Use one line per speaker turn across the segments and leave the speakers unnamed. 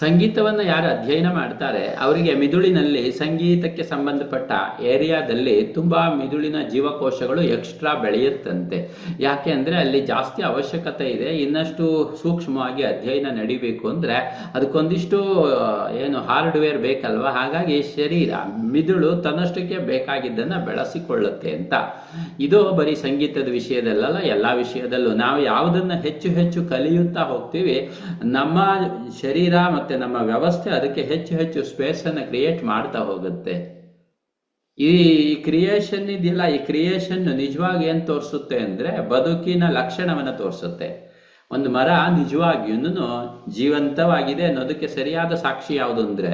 ಸಂಗೀತವನ್ನ ಯಾರು ಅಧ್ಯಯನ ಮಾಡ್ತಾರೆ, ಅವರಿಗೆ ಮಿದುಳಿನಲ್ಲಿ ಸಂಗೀತಕ್ಕೆ ಸಂಬಂಧಪಟ್ಟ ಏರಿಯಾದಲ್ಲಿ ತುಂಬಾ ಮಿದುಳಿನ ಜೀವಕೋಶಗಳು ಎಕ್ಸ್ಟ್ರಾ ಬೆಳೆಯುತ್ತಂತೆ. ಯಾಕೆ ಅಂದ್ರೆ ಅಲ್ಲಿ ಜಾಸ್ತಿ ಅವಶ್ಯಕತೆ ಇದೆ, ಇನ್ನಷ್ಟು ಸೂಕ್ಷ್ಮವಾಗಿ ಅಧ್ಯಯನ ನಡಿಬೇಕು ಅಂದ್ರೆ ಅದಕ್ಕೊಂದಿಷ್ಟು ಏನು ಹಾರ್ಡ್ವೇರ್ ಬೇಕಲ್ವಾ? ಹಾಗಾಗಿ ಶರೀರ, ಮಿದುಳು ತನ್ನಷ್ಟಕ್ಕೆ ಬೇಕಾಗಿದ್ದನ್ನ ಬೆಳೆಸಿಕೊಳ್ಳುತ್ತೆ ಅಂತ. ಇದು ಬರೀ ಸಂಗೀತದ ವಿಷಯದಲ್ಲಲ್ಲ, ಎಲ್ಲಾ ವಿಷಯದಲ್ಲೂ. ನಾವು ಯಾವುದನ್ನ ಹೆಚ್ಚು ಹೆಚ್ಚು ಕಲಿಯುತ್ತಾ ಹೋಗ್ತೀವಿ, ನಮ್ಮ ಶರೀರ ನಮ್ಮ ವ್ಯವಸ್ಥೆ ಅದಕ್ಕೆ ಹೆಚ್ಚು ಹೆಚ್ಚು ಸ್ಪೇಸ್ ಅನ್ನ ಕ್ರಿಯೇಟ್ ಮಾಡ್ತಾ ಹೋಗುತ್ತೆ. ಈ ಕ್ರಿಯೇಷನ್ ಇದೆಯಲ್ಲ ಈ ಕ್ರಿಯೇಷನ್ ನಿಜವಾಗಿ ಏನ್ ತೋರಿಸುತ್ತೆ ಅಂದ್ರೆ ಬದುಕಿನ ಲಕ್ಷಣವನ್ನ ತೋರಿಸುತ್ತೆ. ಒಂದು ಮರ ನಿಜವಾಗಿಯೂ ಜೀವಂತವಾಗಿದೆ ಅನ್ನೋದಕ್ಕೆ ಸರಿಯಾದ ಸಾಕ್ಷಿ ಯಾವುದು ಅಂದ್ರೆ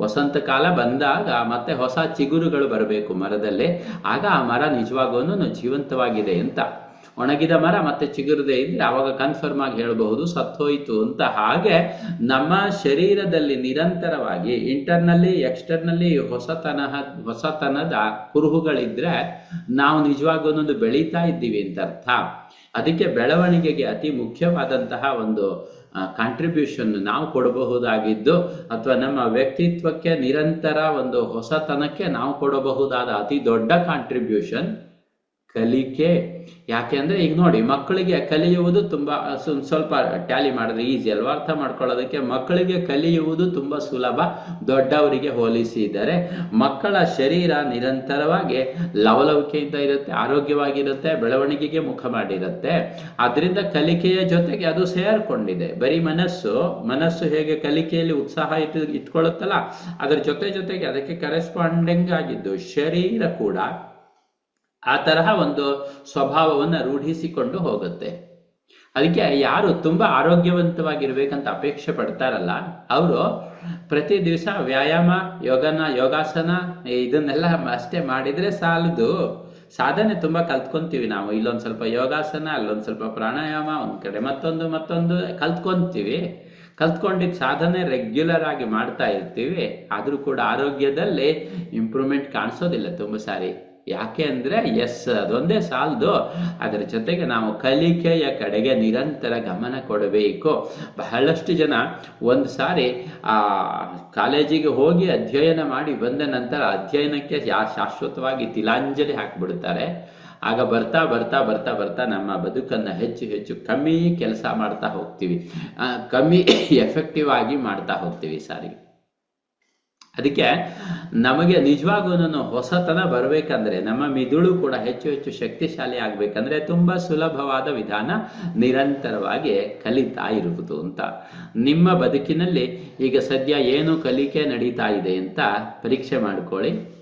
ವಸಂತ ಕಾಲ ಬಂದಾಗ ಮತ್ತೆ ಹೊಸ ಚಿಗುರುಗಳು ಬರಬೇಕು ಮರದಲ್ಲಿ. ಆಗ ಆ ಮರ ನಿಜವಾಗೂ ಜೀವಂತವಾಗಿದೆ ಅಂತ. ಒಣಗಿದ ಮರ ಮತ್ತೆ ಚಿಗುರದೆ ಇದ್ರೆ ಅವಾಗ ಕನ್ಫರ್ಮ್ ಆಗಿ ಹೇಳಬಹುದು, ಸತ್ತೋಯ್ತು ಅಂತ. ಹಾಗೆ ನಮ್ಮ ಶರೀರದಲ್ಲಿ ನಿರಂತರವಾಗಿ ಇಂಟರ್ನಲ್ಲಿ ಎಕ್ಸ್ಟರ್ನಲ್ಲಿ ಹೊಸತನ ಹೊಸತನದ ಕುರುಹುಗಳಿದ್ರೆ ನಾವು ನಿಜವಾಗೂ ಬೆಳೀತಾ ಇದ್ದೀವಿ ಅಂತ ಅರ್ಥ. ಅದಕ್ಕೆ ಬೆಳವಣಿಗೆಗೆ ಅತಿ ಮುಖ್ಯವಾದಂತಹ ಒಂದು ಕಾಂಟ್ರಿಬ್ಯೂಷನ್ ನಾವು ಕೊಡಬಹುದಾಗಿದ್ದು, ಅಥವಾ ನಮ್ಮ ವ್ಯಕ್ತಿತ್ವಕ್ಕೆ ನಿರಂತರ ಒಂದು ಹೊಸತನಕ್ಕೆ ನಾವು ಕೊಡಬಹುದಾದ ಅತಿ ದೊಡ್ಡ ಕಾಂಟ್ರಿಬ್ಯೂಷನ್ ಕಲಿಕೆ. ಯಾಕೆ ಅಂದ್ರೆ ಈಗ ನೋಡಿ, ಮಕ್ಕಳಿಗೆ ಕಲಿಯುವುದು ತುಂಬಾ ಸ್ವ- ಸ್ವಲ್ಪ ಟ್ಯಾಲಿ ಮಾಡಿದ್ರೆ ಈಸಿ ಅಲ್ವಾ? ಅರ್ಥ ಮಾಡ್ಕೊಳ್ಳೋದಕ್ಕೆ ಮಕ್ಕಳಿಗೆ ಕಲಿಯುವುದು ತುಂಬಾ ಸುಲಭ. ದೊಡ್ಡವರಿಗೆ ಹೋಲಿಸಿದರೆ ಮಕ್ಕಳ ಶರೀರ ನಿರಂತರವಾಗಿ ಲವಲವಿಕೆಯಿಂದ ಇರುತ್ತೆ, ಆರೋಗ್ಯವಾಗಿರುತ್ತೆ, ಬೆಳವಣಿಗೆಗೆ ಮುಖ ಮಾಡಿರುತ್ತೆ. ಅದರಿಂದ ಕಲಿಕೆಯ ಜೊತೆಗೆ ಅದು ಸೇರ್ಕೊಂಡಿದೆ. ಬರೀ ಮನಸ್ಸು ಮನಸ್ಸು ಹೇಗೆ ಕಲಿಕೆಯಲ್ಲಿ ಉತ್ಸಾಹ ಇಟ್ಟು ಇಟ್ಕೊಳ್ಳುತ್ತಲ್ಲ, ಅದರ ಜೊತೆ ಜೊತೆಗೆ ಅದಕ್ಕೆ ಕರೆಸ್ಪಾಂಡಿಂಗ್ ಆಗಿದ್ದು ಶರೀರ ಕೂಡ ಆ ತರಹ ಒಂದು ಸ್ವಭಾವವನ್ನ ರೂಢಿಸಿಕೊಂಡು ಹೋಗುತ್ತೆ. ಅದಕ್ಕೆ ಯಾರು ತುಂಬಾ ಆರೋಗ್ಯವಂತವಾಗಿರ್ಬೇಕಂತ ಅಪೇಕ್ಷೆ ಪಡ್ತಾರಲ್ಲ, ಅವರು ಪ್ರತಿ ದಿವಸ ವ್ಯಾಯಾಮ, ಯೋಗನ, ಯೋಗಾಸನ, ಇದನ್ನೆಲ್ಲ ಅಷ್ಟೇ ಮಾಡಿದ್ರೆ ಸಾಲದು. ಸಾಧನೆ ತುಂಬಾ ಕಲ್ತ್ಕೊಂತೀವಿ ನಾವು. ಇಲ್ಲೊಂದ್ ಸ್ವಲ್ಪ ಯೋಗಾಸನ, ಅಲ್ಲೊಂದ್ ಸ್ವಲ್ಪ ಪ್ರಾಣಾಯಾಮ, ಒಂದ್ ಕಡೆ ಮತ್ತೊಂದು ಮತ್ತೊಂದು ಕಲ್ತ್ಕೊಂತೀವಿ. ಕಲ್ತ್ಕೊಂಡಿದ್ದ ಸಾಧನೆ ರೆಗ್ಯುಲರ್ ಆಗಿ ಮಾಡ್ತಾ ಇರ್ತೀವಿ. ಆದ್ರೂ ಕೂಡ ಆರೋಗ್ಯದಲ್ಲಿ ಇಂಪ್ರೂವ್ಮೆಂಟ್ ಕಾಣಿಸೋದಿಲ್ಲ ತುಂಬಾ ಸಾರಿ. ಯಾಕೆ ಅಂದ್ರೆ ಎಸ್ ಅದೊಂದೇ ಸಾಲದು. ಅದರ ಜೊತೆಗೆ ನಾವು ಕಲಿಕೆಯ ಕಡೆಗೆ ನಿರಂತರ ಗಮನ ಕೊಡಬೇಕು. ಬಹಳಷ್ಟು ಜನ ಒಂದು ಸಾರಿ, ಆ, ಕಾಲೇಜಿಗೆ ಹೋಗಿ ಅಧ್ಯಯನ ಮಾಡಿ ಬಂದ ನಂತರ ಅಧ್ಯಯನಕ್ಕೆ ಶಾಶ್ವತವಾಗಿ ತಿಲಾಂಜಲಿ ಹಾಕ್ಬಿಡ್ತಾರೆ. ಆಗ ಬರ್ತಾ ಬರ್ತಾ ಬರ್ತಾ ಬರ್ತಾ ನಮ್ಮ ಬದುಕನ್ನ ಹೆಚ್ಚು ಹೆಚ್ಚು ಕಮ್ಮಿ ಕೆಲಸ ಮಾಡ್ತಾ ಹೋಗ್ತೀವಿ. ಕಮ್ಮಿ ಎಫೆಕ್ಟಿವ್ ಆಗಿ ಮಾಡ್ತಾ ಹೋಗ್ತೀವಿ ಸಾರಿಗೆ. ಅದಕ್ಕೆ ನಮಗೆ ನಿಜವಾಗೂ ಹೊಸತನ ಬರಬೇಕಂದ್ರೆ, ನಮ್ಮ ಮಿದುಳು ಕೂಡ ಹೆಚ್ಚು ಹೆಚ್ಚು ಶಕ್ತಿಶಾಲಿ ಆಗ್ಬೇಕಂದ್ರೆ ತುಂಬಾ ಸುಲಭವಾದ ವಿಧಾನ ನಿರಂತರವಾಗಿ ಕಲಿತಾ ಇರುವುದು ಅಂತ. ನಿಮ್ಮ ಬದುಕಿನಲ್ಲಿ ಈಗ ಸದ್ಯ ಏನು ಕಲಿಕೆ ನಡೀತಾ ಇದೆ ಅಂತ ಪರೀಕ್ಷೆ ಮಾಡ್ಕೊಳ್ಳಿ.